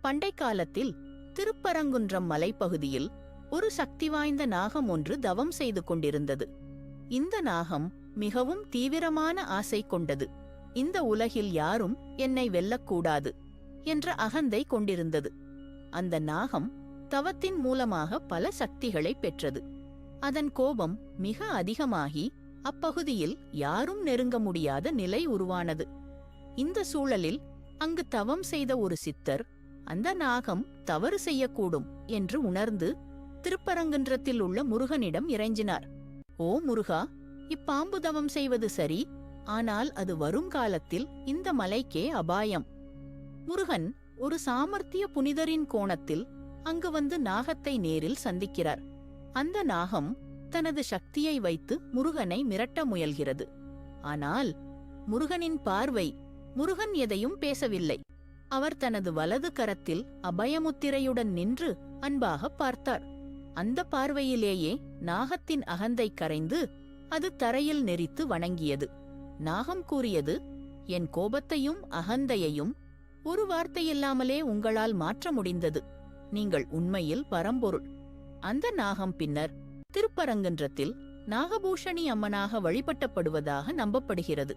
பண்டை காலத்தில் திருப்பரங்குன்றம் மலைப்பகுதியில் ஒரு சக்தி வாய்ந்த நாகம் ஒன்று தவம் செய்து கொண்டிருந்தது. இந்த நாகம் மிகவும் தீவிரமான ஆசை கொண்டது. இந்த உலகில் யாரும் என்னை வெல்லக்கூடாது என்ற அகந்தை கொண்டிருந்தது. அந்த நாகம் தவத்தின் மூலமாக பல சக்திகளை பெற்றது. அதன் கோபம் மிக அதிகமாகி அப்பகுதியில் யாரும் நெருங்க முடியாத நிலை உருவானது. இந்த சூழலில் அங்கு தவம் செய்த ஒரு சித்தர் அந்த நாகம் தவறு செய்யக்கூடும் என்று உணர்ந்து திருப்பரங்குன்றத்தில் உள்ள முருகனிடம் இறைஞ்சினார். ஓ முருகா இப்பாம்பு தவம் செய்வது சரி ஆனால் அது வருங்காலத்தில் இந்த மலைக்கே அபாயம் முருகன் ஒரு சாமர்த்திய புனிதரின் கோணத்தில் அங்கு வந்து நாகத்தை நேரில் சந்திக்கிறார். அந்த நாகம் தனது சக்தியை வைத்து முருகனை மிரட்ட முயல்கிறது. ஆனால் முருகனின் பார்வை முருகன் எதையும் பேசவில்லை. அவர் தனது வலது கரத்தில் அபயமுத்திரையுடன் நின்று அன்பாக பார்த்தார். அந்த பார்வையிலேயே நாகத்தின் அகந்தை கரைந்து அது தரையில் நெரித்து வணங்கியது. நாகம் கூறியது என் கோபத்தையும் அகந்தையையும் ஒரு வார்த்தையில்லாமலே உங்களால் மாற்ற முடிந்தது. நீங்கள் உண்மையில் பரம்பொருள். அந்த நாகம் பின்னர் திருப்பரங்குன்றத்தில் நாகபூஷணி அம்மனாக வழிபட்டப்படுவதாக நம்பப்படுகிறது.